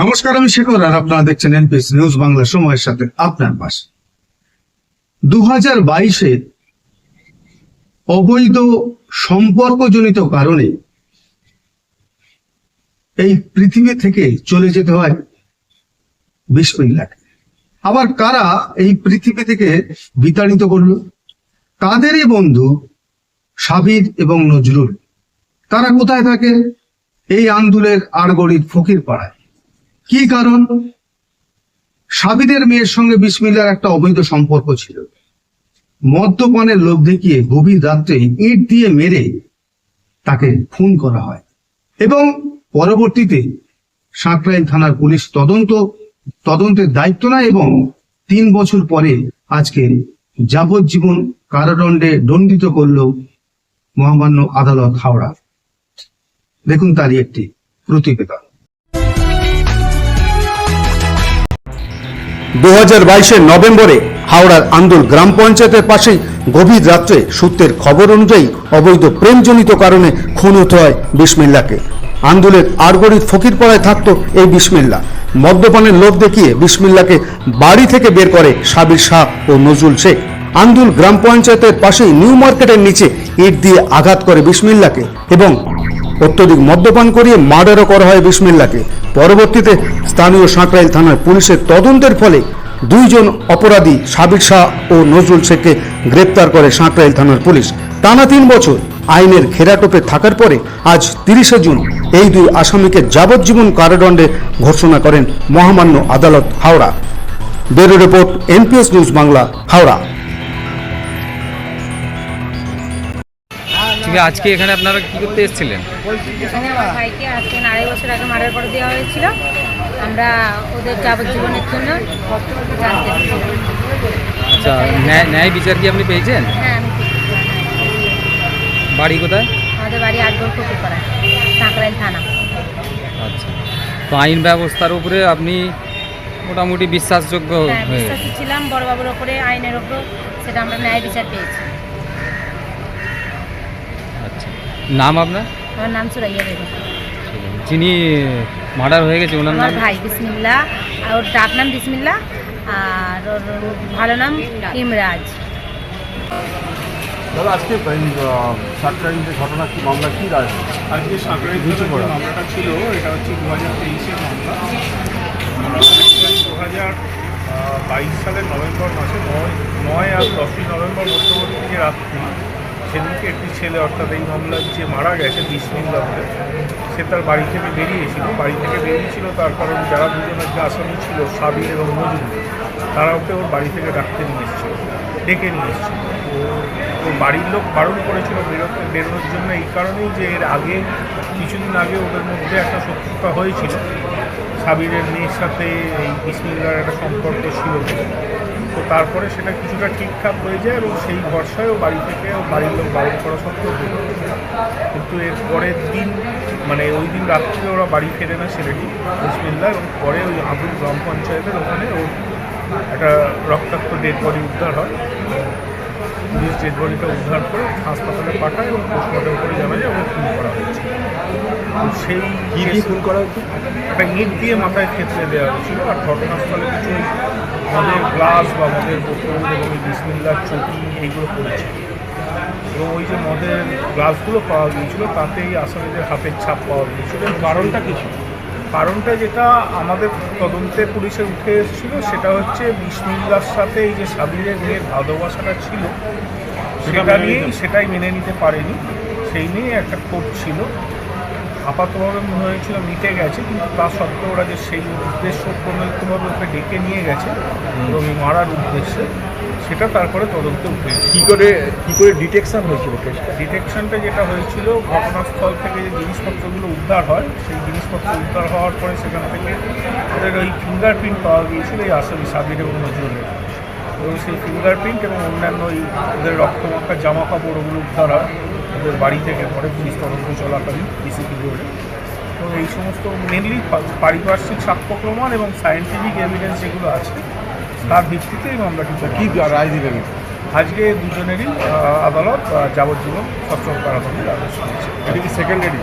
নমস্কার, আমি শেখর আর আপনারা দেখছেন এনপিএস নিউজ বাংলা সময়ের সাথে আপনার পাশে। দু হাজার বাইশে অবৈধ সম্পর্কজনিত কারণে এই পৃথিবী থেকে চলে যেতে হয় বিশ বিসমিল্লাকে আবার কারা এই পৃথিবী থেকে বিতাড়িত করল? তাদেরই বন্ধু সাবির এবং নজরুল? তারা কোথায় থাকে? এই আন্দোলের আড়গড়ির ফকির পাড়ায়। কি কারণ? সাবিদের মেয়ের সঙ্গে বিসমিল্লার একটা অবৈধ সম্পর্ক ছিল। মদ্যপানের লোভ দেখিয়ে গভীর রাত্রে ইট দিয়ে মেরে তাকে খুন করা হয়। এবং পরবর্তীতে সাঁকরাইল থানার পুলিশ তদন্ত, তদন্তের দায়িত্ব নেয় এবং তিন বছর পরে আজকে যাবজ্জীবন কারাদণ্ডে দণ্ডিত করল মহামান্য আদালত হাওড়া। দেখুন তারই একটি প্রতিবেদন। দু হাজার নভেম্বরে হাওড়ার আন্দোল গ্রাম পঞ্চায়েতের পাশেই গভীর রাত্রে সূত্রের খবর অনুযায়ী অবৈধ প্রেমজনিত কারণে খুন হতে হয় বিসমিল্লাকে। আন্দোলের আরগড়ির ফকিরপাড়ায় থাকতো এই বিসমিল্লা। মদ্যপানের লোভ দেখিয়ে বিসমিল্লাকে বাড়ি থেকে বের করে সাবির শাহ ও নজরুল শেখ। আন্দুল গ্রাম পঞ্চায়েতের পাশেই নিউ মার্কেটের নিচে ইট দিয়ে আঘাত করে বিসমিল্লাকে এবং অত্যধিক মদ্যপান করিয়ে মার্ডারও করা হয় বিসমিল্লাকে। পরবর্তীতে স্থানীয় সাঁকরাইল থানার পুলিশের তদন্তের ফলে দুইজন অপরাধী সাবির শাহ ও নজরুল শেখকে গ্রেপ্তার করে সাঁকরাইল থানার পুলিশ। টানা তিন বছর আইনের ঘেরাটোপে থাকার পরে আজ তিরিশে জুন এই দুই আসামিকে যাবজ্জীবন কারাদণ্ডে ঘোষণা করেন মহামান্য আদালত Howrah. Bureau report, NPS news Bangla, Howrah. ঠিক আজকে এখানে আপনারা কি করতে এসেছিলেন? এখানে আমার ভাইকে আজকে আড়াই বছর আগে মারার করে দেওয়া হয়েছিল। আমরা ওদের যাবজ্জীবনের জন্য জানতে আচ্ছা ন্যায় ন্যায় বিচার কি আপনি পেয়েছেন? হ্যাঁ আমি বাড়ি কোথায়? আমাদের বাড়ি আটগড় ক্ষতি করা থানা। আচ্ছা তো আইন ব্যবস্থার উপরে আপনি মোটামুটি বিশ্বাসযোগ্য হ্যাঁ হয়ে বিশ্বাসী ছিলাম বড়বাবুর ওপরে আইনের ওপর সেটা আমরা ন্যায় বিচার পেয়েছি আচ্ছা নাম আপনার? আমার নাম সুরাইয়া বেগম। যিনি মার্ডার হয়ে গেছে ওনার নাম? আমার ভাই বিসমিল্লা আর ওর ডাক নাম বিসমিল্লা আর ওর ভালো নাম ইমরাজ। দাদা আজকে এই যে ঘটনা কি মামলা কি রায়? আজকে নিচু মামলাটা ছিল এটা হচ্ছে দু হাজার তেইশের মামলা। দু হাজার বাইশ সালের নভেম্বর মাসে নয় নয় আর দশই নভেম্বর মধ্যবর্তী রাত্রি সেদিনকে একটি ছেলে অর্থাৎ এই মামলার যে মারা গেছে বিসমিল্লা বলে সে তার বাড়ি থেকে বেরিয়েছিল। বাড়ি থেকে বেরিয়েছিল, তার কারণ যারা দুজনের যে আসামি ছিল, সাবির এবং নজরুল তারা ওকে ওর বাড়ি থেকে ডাকতে নিয়ে এসেছিল, ডেকে নিয়ে এসেছিল। ওর বাড়ির লোক বারণ করেছিল বেরোতে বেরোনোর জন্য এই কারণেই যে এর আগে, কিছুদিন আগে ওদের মধ্যে একটা শত্রুতা হয়েছিল। সাবিরের মেয়ের সাথে এই বিসমিল্লার একটা সম্পর্ক ছিল। তো তারপরে সেটা কিছুটা ঠিকঠাক হয়ে যায় এবং সেই ভরসায় ও বাড়ি থেকে ও বাড়ির লোক বারণ করা সত্ত্বেও। কিন্তু এর পরের দিন মানে ওই দিন রাত্রে ওরা বাড়ি ফেরে না ছেলেটি বিসমিল্লা এবং পরে ওই আবুল গ্রাম পঞ্চায়েতের ওখানে ওর একটা রক্তাক্ত ডেড বডি উদ্ধার হয়। পুলিশ ডেড বডিটা উদ্ধার করে হাসপাতালে পাঠায় এবং পোস্টমর্টম করে জানা যায় ওকে খুন করা হয়েছে। সেই দিয়ে খুন করা হচ্ছে একটা ইট দিয়ে মাথায় ক্ষেত্রে দেওয়া হয়েছিল আর ঘটনাস্থলে কিছু মদের গ্লাস বা মদের বোতল এবং বিসমিল্লার চটি এইগুলো পড়েছে। এবং ওই যে মদের গ্লাসগুলো পাওয়া গিয়েছিল তাতেই আসামিদের হাতের ছাপ পাওয়া গিয়েছিল। কারণটা কিছু কারণটা যেটা আমাদের তদন্তে পুলিশে উঠে এসেছিল সেটা হচ্ছে বিসমিল্লার সাথে এই যে সাবিরের মেয়ের ভালোবাসাটা ছিল সেটা নিয়েই সেটাই মেনে নিতে পারেনি। সেই নিয়ে একটা কোর্ট ছিল। আপাতভাবে মনে হয়েছিল মিটে গেছে কিন্তু তা সত্ত্বেও ওরা যে সেই উদ্দেশ্য প্রণোদিতভাবে ওকে ডেকে নিয়ে গেছে এবং এই মারার উদ্দেশ্যে সেটা তারপরে তদন্তে উঠে কী করে কী করে ডিটেকশন হয়েছিল ডিটেকশনটা যেটা হয়েছিল ঘটনাস্থল থেকে যে জিনিসপত্রগুলো উদ্ধার হয় সেই জিনিসপত্র উদ্ধার হওয়ার পরে সেখান থেকে ওদের ওই ফিঙ্গারপ্রিন্ট পাওয়া গিয়েছিল এই আসামি সাবির এবং নজরুলের এবং সেই ফিঙ্গারপ্রিন্ট এবং অন্যান্য ওই ওদের রক্তমাখা জামা কাপড় ওগুলো উদ্ধার হয়। ওদের বাড়ি থেকে পরে পুলিশ তদন্ত চলাকালীন ডিসিপি বোর্ডে তো এই সমস্ত মেনলি পারিপার্শ্বিক সাক্ষ্য প্রমাণ এবং সায়েন্টিফিক এভিডেন্স যেগুলো আছে তার ভিত্তিতে এই মামলাটি কি রায় দিলেন? আজকে দুজনেরই আদালত যাবজ্জীবন সশ্রম কারাদণ্ডের আদেশ দিয়েছে। এটা কি সেকেন্ড এডি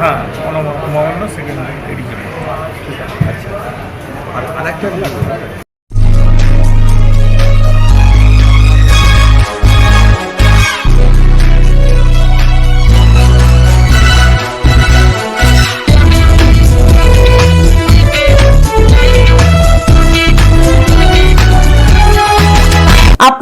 হ্যাঁ অনমান্য সেকেন্ড এডিশন আচ্ছা।